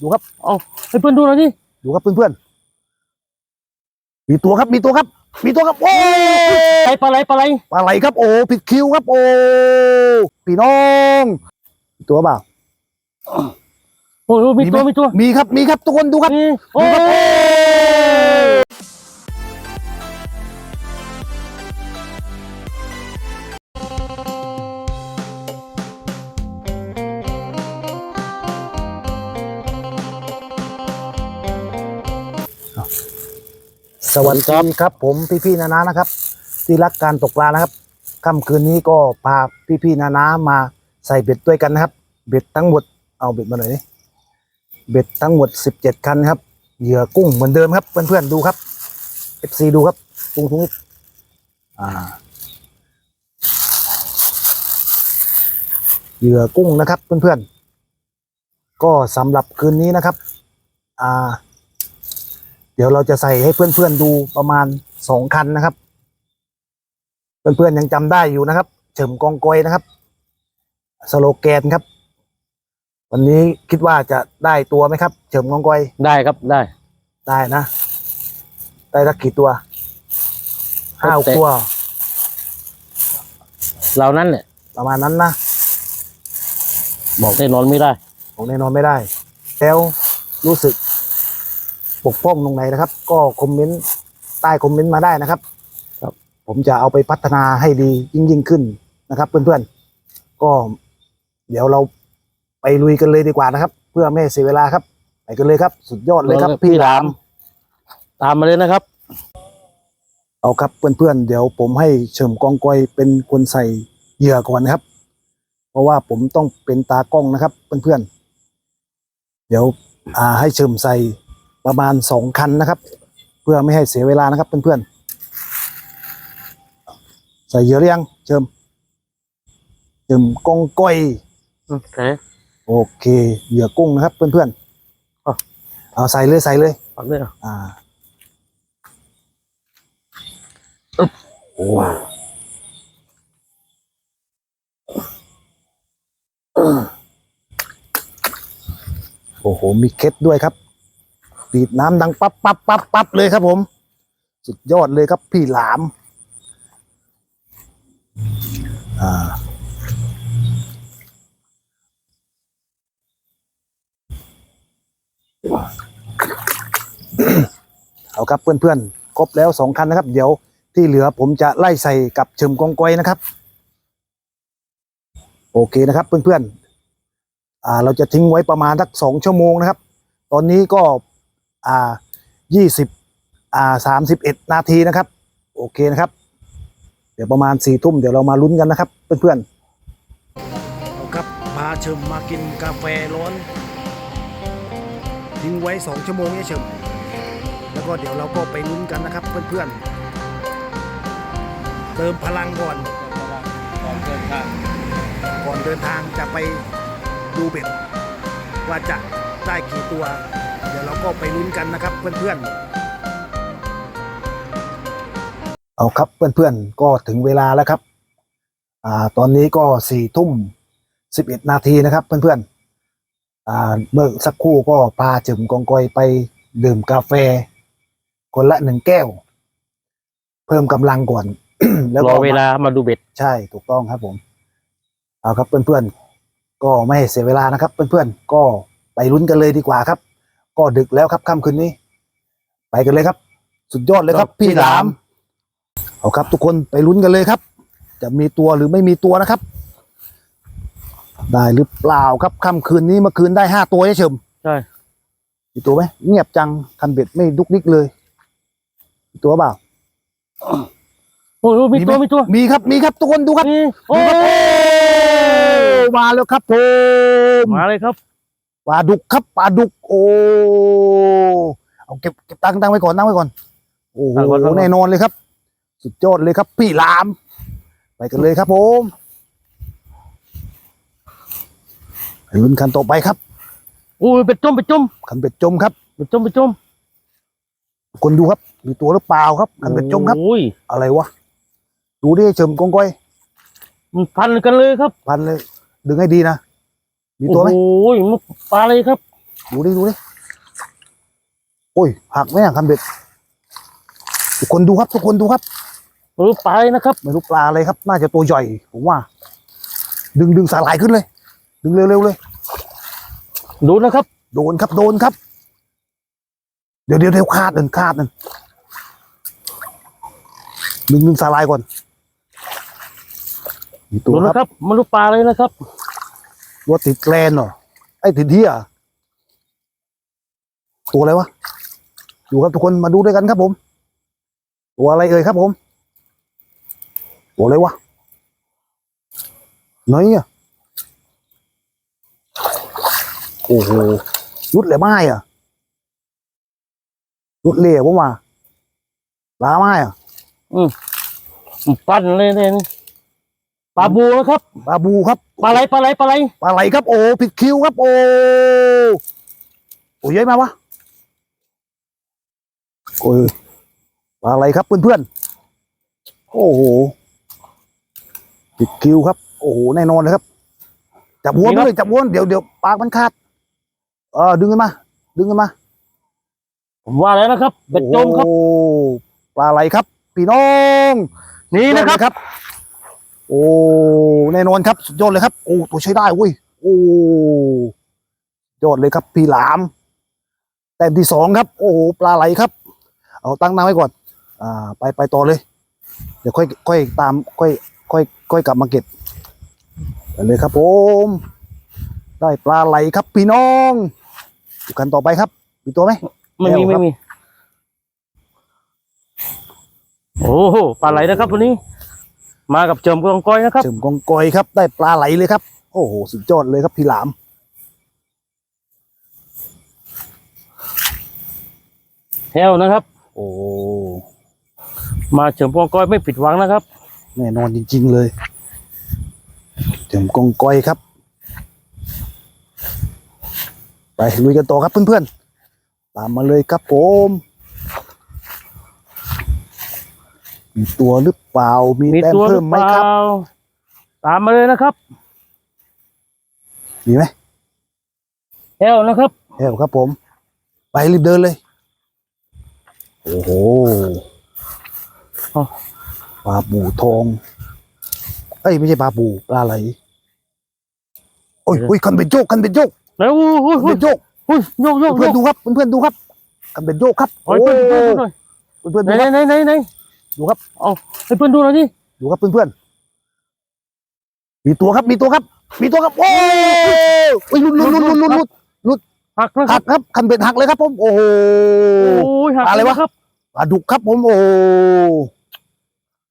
ดูครับ เอาให้เพื่อนดูหน่อยดิดูครับเพื่อนๆมีตัวครับ มีตัวครับ มีตัวครับ โอ้ไปปลาไหลปลาไหลปลาไหลครับ โอ้ผิดคิวครับ โอ้พี่น้องมีตัวเปล่าโอ้โหมีตัวมีไหมมีตัว มีครับ มีครับทุกคนดูครับนี่โอ้ดูครับโอ้ สวัสดีครับผมพี่ๆนานานะครับ ที่รักการตกปลานะครับค่ำคืนนี้ก็พาพี่ๆนานามาใส่เบ็ดด้วยกันนะครับ เบ็ดทั้งหมดเอาเบ็ดมาหน่อยดิเบ็ดทั้งหมดสิบเจ็ดคันครับเหยื่อกุ้งเหมือนเดิมครับเพื่อนๆดูครับ FC ดูครับกุ้งทุกนิดอ่าเหยื่อกุ้งนะครับเพื่อนๆก็สำหรับคืนนี้นะครับ อ่า ดี๋ยวเราจะใส่ให้เพื่อนๆดูประมาณสองคันนะครับ เพื่อนๆยังจำได้อยู่นะครับ เฉิมกองกอยนะครับ สโลแกนครับ วันนี้คิดว่าจะได้ตัวไหมครับ เฉิมกองกอยได้ครับได้ได้นะ ได้สักกี่ตัวห้าแต่ตัวเรานั้นเนี่ยประมาณนั้นนะบอกได้นอนไม่ได้ผมแน่นอนไม่ได้ แล้วรู้สึก ปกป้องตรงไหนนะครับ ก็คอมเมนต์ใต้คอมเมนต์มาได้นะครับ ครับ ผมจะเอาไปพัฒนาให้ดียิ่งยิ่งขึ้นนะครับ เพื่อนๆ ก็เดี๋ยวเราไปลุยกันเลยดีกว่านะครับ เพื่อไม่ให้เสียเวลาครับ ไปกันเลยครับ สุดยอดเลยครับพี่หลาม ตามมาเลยนะครับ เอาครับเพื่อนๆ เดี๋ยวผมให้เฉิมกองกอยเป็นคนใส่เหยื่อก่อนนะครับ เพราะว่าผมต้องเป็นตากล้องนะครับ เพื่อนๆ เดี๋ยวอ่าให้เฉิมใส่ ประมาณสองคันนะครับ เพื่อไม่ให้เสียเวลานะครับเพื่อนๆใส่เหยื่อหรือยังเฉิมเฉิมกองกอยโอเคโอเคเหยื่อกุ้งนะครับ เพื่อนอะๆเอาใส่เลยใส่เลยปักเลยเหรออ่าอึ๊บโอ้โอ้โห มีเคล็ดด้วยครับ ดีดน้ำดังปั๊บปั๊บปั๊บปั๊บเลยครับผม สุดยอดเลยครับพี่หลามอ่าเอาครับเพื่อนๆ ครบแล้วสองคันนะครับ เดี๋ยวที่เหลือผมจะไล่ใส่กับเฉิมกองกอยนะครับ โอเคนะครับเพื่อนๆอ่าเราจะทิ้งไว้ประมาณสักสองชั่วโมงนะครับ ตอนนี้ก็ อ่ายี่สิบอ่าสามสิบเอ็ดนาทีนะครับ โอเคนะครับ เดี๋ยวประมาณสี่ทุ่มเดี๋ยวเรามาลุ้นกันนะครับ เพื่อนๆเอาครับพาเฉิมมากินกาแฟร้อนทิ้งไว้สองชั่วโมงเนี่ยเฉิมแล้วก็เดี๋ยวเราก็ไปลุ้นกันนะครับ เพื่อนๆ เติมพลังก่อนก่อนเดินทางก่อนเดินทางจะไปดูเบ็ดว่าจะได้กี่ตัว เดี๋ยวเราก็ไปลุ้นกันนะครับเพื่อนๆ เอาครับเพื่อนๆก็ถึงเวลาแล้วครับอ่าตอนนี้ก็สี่ทุ่มสิบเอ็ดนาทีนะครับเพื่อนๆอ่าเมื่อสักครู่ก็พาจึมกองกอยไปดื่มกาแฟ คนละหนึ่งแก้ว เพิ่มกำลังก่อน แล้วรก็อเวลามาดูเบ็ดใช่ถูกต้องครับผม เอาครับเพื่อนๆ ก็ไม่ให้เสียเวลานะครับ เพื่อนๆ ก็ไปลุ้นกันเลยดีกว่าครับ ก็ดึกแล้วครับค่ำคืนนี้ ไปกันเลยครับ สุดยอดเลยครับ พี่หลาม เอาครับ ทุกคนไปลุ้นกันเลยครับ จะมีตัวหรือไม่มีตัวนะครับ ได้หรือเปล่าครับค่ำคืนนี้เมื่อคืนได้ห้าตัวใช่เฉิมใช่มีตัวไหมเงียบจังคันเบ็ดไม่ดุกดิกเลยมีตัวเปล่าโอ้โหมีตัวมีไหมมีตัวมีครับมีครับทุกคนดูครับนี่โอ้ดูครับโอ้มาแล้วครับผมมาเลยครับป ลาดุกครับปลาดุก โอ้เอาเก็บเก็บตังค์ตังค์ไว้ก่อนตั้งไว้ก่อนโอ้โหตั้งไว้ตั้งไว้แน่นอนเลยครับ สุดยอดเลยครับ พี่หลาม ไปกันเลยครับผมไปลุ้นคันต่อไปครับโอ้ยเป็ดจมเป็ดจมคันเป็ดจมครับเป็ดจมเป็ดจมคนดูครับมีตัวหรือเปล่าครับคันเป็ดจมครับโอ้ยอะไรวะดูดิเฉิมกองก้อยมันพันกันเลยครับ พันเลยดึงให้ดีนะ มีตัวไหมโอ้ยมันปลาเลยครับ ดูดิดูดิโอ้ยหักไหมอะคันเบ็ดทุกคนดูครับ ทุกคนดูครับไม่รู้ปลาอะไรนะครับไม่รู้ปลาอะไรครับ น่าจะตัวใหญ่ผมว่า ดึงดึงสาหร่ายขึ้นเลย ดึงเร็วๆเลยดูนะครับ โดนครับโดนครับ เดี๋ยวเดี๋ยวเดี๋ยวคาดหนึ่งคาดหนึ่งดึงดึงสาหร่ายก่อนมีตัวดูคนะรับครับไม่รู้ปลาอะไรนะครับ ตัวติดแกลนเหรอไอ้ติดเทียตัวอะไรวะดูครับทุกคนมาดูด้วยกันครับผม ตัวอะไรเอ่ยครับผมตัวอะไรวะไหนอะโอ้โหรุดเลยไม้อะรุดเล่ผมว่าปลาไม้อะ อืมปั้นเลยเนี่ย ปลาบูนะครับปลาบูครับปลาอะไรปลาอะไรปลาอะไรปลาไหลครับโอ้ผิดคิวครับ โอ้โอ้ยเยอะมาวะโอ้ยปลาไหลครับเพื่อนๆโอ้โหผิดคิวครับ โอ้โหแน่นอนเลยครับจับหัวมันเลยจับหัวมันเดี๋ยวเดี๋ยวปากมันขาดเออดึงกันมา ดึงกันมาผมว่าแล้วนะครับเบ็ดจมครับโอ้ปลาไหลครับพี่น้องนี่นะครับ โอ้แน่นอนครับ สุดยอดเลยครับ โอ้ตัวใช้ได้เว้ยโอ้ยอดเลยครับ พี่หลามแต้มที่สองครับ โอ้โหปลาไหลครับ เอาตั้งน้ำไว้ก่อน อ่า ไปไปต่อเลย เดี๋ยวค่อยค่อยตามค่อยค่อยค่อยกลับมาเก็บไปเลยครับผมได้ปลาไหลครับ พี่น้องดูกันต่อไปครับ มีตัวไหมไม่มีแก้วครับไม่มี โอ้โหปลาไหลนะครับวันนี้ มากับเจิมกองก้อยนะครับเฉิมกองกอยครับ ได้ปลาไหลเลยครับ โอ้โห สุดยอดเลยครับพี่หลาม แฮวนะครับ โอ้ มาเจิมกองก้อยไม่ผิดหวังนะครับ แน่นอนจริง ๆ เลยเฉิมกองกอยครับ ไปลุยกันต่อครับเพื่อนๆ ตามมาเลยครับผม มีตัวหรือเปล่า มีมีแต้มตัวหรืเพิ่อมไหมเปครับล่าตามมาเลยนะครับมีไหมแฮวนะครับเฮ้วครับผม ไปรีบเดินเลย โอ้โหอ๋อปลาบูทอง เอ้ย ไม่ใช่ปลาบูปลาไหลโอ้ยโอ้ยคันเป็นโยกคันเป็นโยกแล้วอุ้ยอุ้ยคันอุ้เป็ยนโยก อุ้ยโยกโยกโยเพื่อนกๆดูครับเพื่อนๆดูครับคันเป็นโยกครับโอ้ยเพื่อนเพื่อนดูหน่อยเพื่อนๆไหนดูครับไหนไหนไหน ดูครับ เอาให้เพื่อนดูหน่อยดิดูครับเพื่อนๆมีตัวครับ มีตัวครับ มีตัวครับ โอ้ยโอ้ยหลุดหลุดหลุดหลุดหลุดหลุดหักนะคหัรับกครับคันเบ็ดหักเลยครับ ผม โอ้โหโอ้ยหักอะไรวะครับปลาดุกครับผม โอ้โห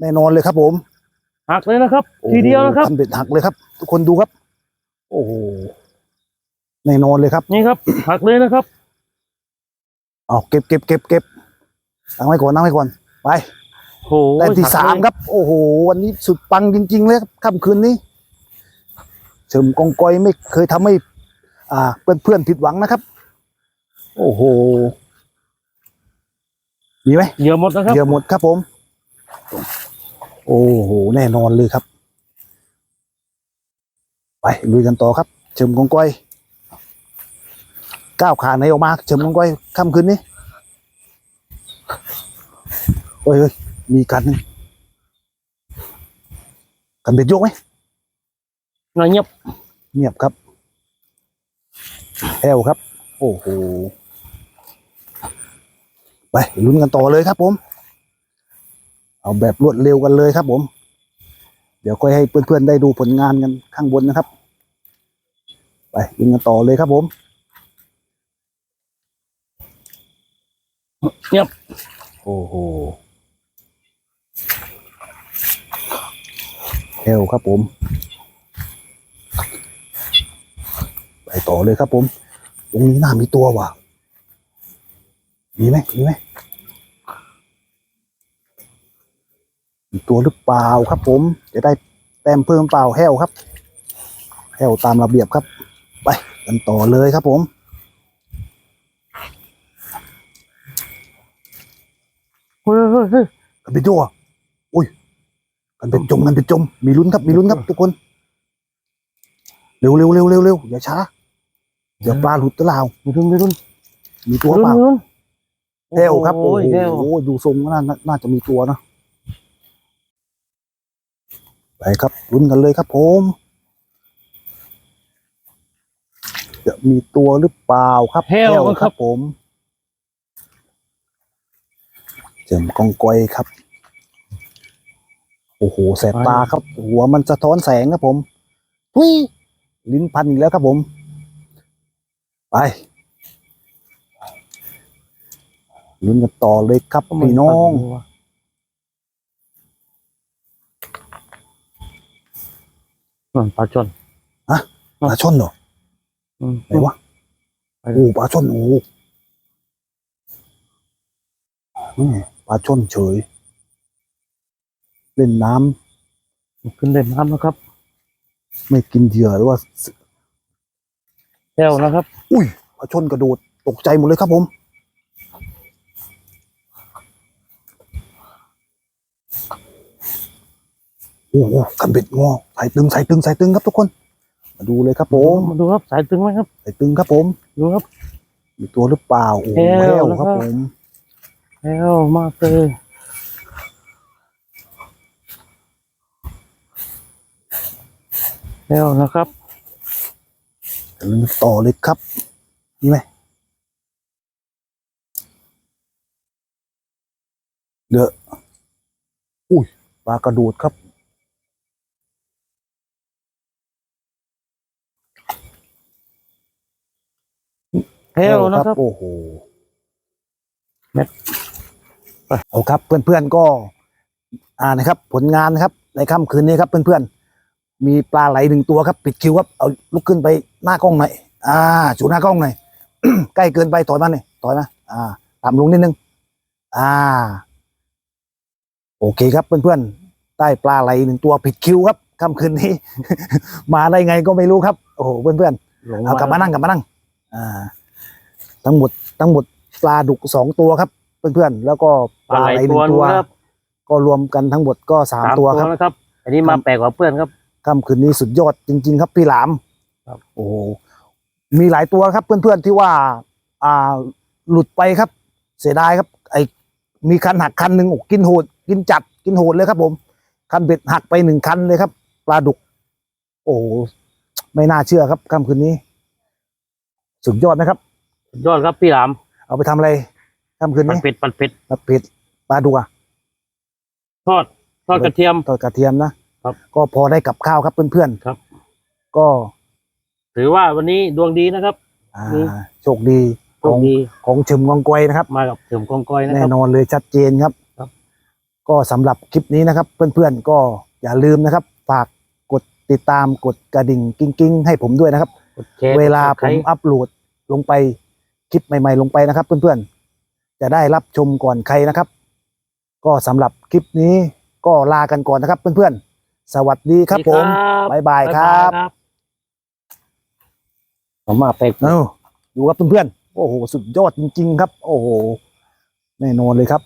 แน่นอนเลยครับ ผมหักเลยนะครับโอ้โหทีเดียวนะครับคันเบ็ดหักเลยครับ ทุกคนดูครับ โอ้โหแน่นอนเลยครับ นี่ครับหักเลยนะครับเอาเก็บเก็บเก็บเก็บตั้งไว้ก่อนตั้งไว้ก่อนไป โอ้โหแต้มที่หักสามเลยครับ โอ้โห วันนี้สุดปังจริง ๆ เลยครับค่ำคืนนี้เฉิมกองกอยไม่เคยทำให้ อ่าเพื่อนเพื่อนๆผิดหวังนะครับ โอ้โหมีไหมเหยื่อหมดนะครับเหยื่อหมดครับผม โอ้โห แน่นอนเลยครับ ไปลุยกันต่อครับ เฉิมกองกอยก้าวขาไหนออกมา เฉิมกองกอยค่ำคืนนี้ โอ้ยเฮ้ย มีกันหนึ่งกันเป็นโยกไหมเงียบ เงียบครับแอลครับ โอ้โห ไปลุ้นกันต่อเลยครับผม เอาแบบรวดเร็วกันเลยครับผม เดี๋ยวค่อยให้เพื่อนๆได้ดูผลงานกันข้างบนนะครับ ไปลุ้นกันต่อเลยครับผมเงียบโอ้โหเอ ลครับผม ไปต่อเลยครับผมตรงนี้น่ามีตัวว่ะ มีไหมมีไหมมีตัวหรือเปล่าครับผม จะได้แต้มเพิ่มเปล่าแห้วครับแห้วตามระเบียบครับ ไปกันต่อเลยครับผมเฮ้ยเฮ้ยเฮ้ยกันเป็นโจ้ออุ้ย กันเป็นจมกันเป็นจม มีลุ้นครับมีลุ้นครับทุกคน เร็วเร็วเร็วเร็วเร็วอย่าช้าเดี๋ยวปลาหลุดตะลาวไม่รุนไม่รุนมีตัวไม่รุนเปล่าไม่รุนเทลครับโอ้โอ้ยเทลโหดูทรงน่าน่าน่าจะมีตัวนะไปครับลุ้นกันเลยครับผมจะมีตัวหรือเปล่าครับเทลแก้วครับผมเจิมกองกอยครับ โอ้โหแสบตาครับ หัวมันสะท้อนแสงครับผมทุยลิ้นพันอีกแล้วครับผม ไปลุ้นกันต่อเลยครับพี่น้องนั่นปลาจนปลาช่อนเหรออืมไหนวะไปเลยโอ้ปลาช่อนโอ้นี่ปลาช่อนเฉย เล่นน้ำขึ้นเล่นน้ำนะครับ ไม่กินเหยื่อหรือว่าเทลนะครับ อุ้ยปลาช่อนกระโดดตกใจหมดเลยครับผมโอ้โหกันเบ็ดงอใส่ตึงใส่ตึงใส่ตึงครับทุกคน มาดูเลยครับผมมาดูครับสายตึงไหมครับใส่ตึงครับผมดูครับมีตัวหรือเปล่าโอ้โหแก้วแก้วนะคครัรับบผมเทลมากเลย เทลนะครับเดินต่อเลยครับนี่ไหมเดอะอุ้ยปลากระโดดครับเทลนะครับ โอ้โหเม็ดไปเอาครับ เพื่อนๆก็ อ่านะครับ ผลงานนะครับ ในค่ำคืนนี้ครับเพื่อนๆ มีปลาไหลหนึ่งตัวครับ ปิดคิวครับเอาลุกขึ้นไปหน้ากล้องหน่อยอ่าชูหน้ากล้องหน่อย ใกล้เกินไปถอยมาหน่อยถอยมาอ่าต่ำลงนิดนึง อ่า โอเคครับเพื่อนๆได้ปลาไหลหนึ่งตัวผิดคิวครับค่ำคืนนี้ มาได้ไงก็ไม่รู้ครับ โอ้โหเพื่อนๆหลงเอากลับมานั่งกลับมานั่ง อ่า ทั้งหมด ทั้งหมดปลาดุกสองตัวครับ เพื่อนๆแล้วก็ปปลาลาไหลไหลหตันึ่วงนึตังวครับก็รวมกันทั้งหมดก็สามสามตัวครับนะครับ อันนี้มาแปลกกว่าเพื่อนครับ ค่ำคืนนี้สุดยอดจริง ๆ ครับพี่หลามครับโอ้โหมีหลายตัวครับเพื่อนๆที่ว่า อ่าหลุดไปครับ เสียดายครับ ไอ้มีคันหักคันหนึ่งโอ้กินโหด กินจัดกินโหดเลยครับผม คันเบ็ดหักไปหนึ่งคันเลยครับปลาดุก โอ้โหไม่น่าเชื่อครับค่ำคืนนี้ สุดยอดนะครับยอดครับพี่หลาม เอาไปทำอะไรค่ำคืนปัดนี้เผ็ดปัดเผ็ดปลาเผ็ดปลาดุกอะทอดทอดกระเทียมทอดกระเทียมนะ ครับ ก็พอได้กับข้าวครับเพื่อนครับๆก็ถือว่าวันนี้ดวงดีนะครับ อ่านี่โชคดีโชขอคงดีของเฉิมกองกอยนะครับ มากับเสริมกองกอยนะแน่ครับ นอนเลยชัดเจนครับ ครับ ก็สำหรับคลิปนี้นะครับ เพื่อนๆก็อย่าลืมนะครับ ฝากกดติดตามกดกระดิ่งกิ้งๆ ให้ผมด้วยนะครับ กดแชร์เวลาผกดมไลค์อัปโหลดลงไปคลิปใหม่ ๆ ลงไปนะครับ เพื่อนๆ จะได้รับชมก่อนใครนะครับ ก็สำหรับคลิปนี้ก็ลากันก่อนนะครับ เพื่อนๆ สวัสดีครับผมสวัสดีบ๊ายบายบ๊ายคบารัยบครับผมมาแปลกเอ้าดูครับเพื่อนๆโอ้โห สุดยอดจริง ๆ ครับ โอ้โห แน่นอนเลยครับ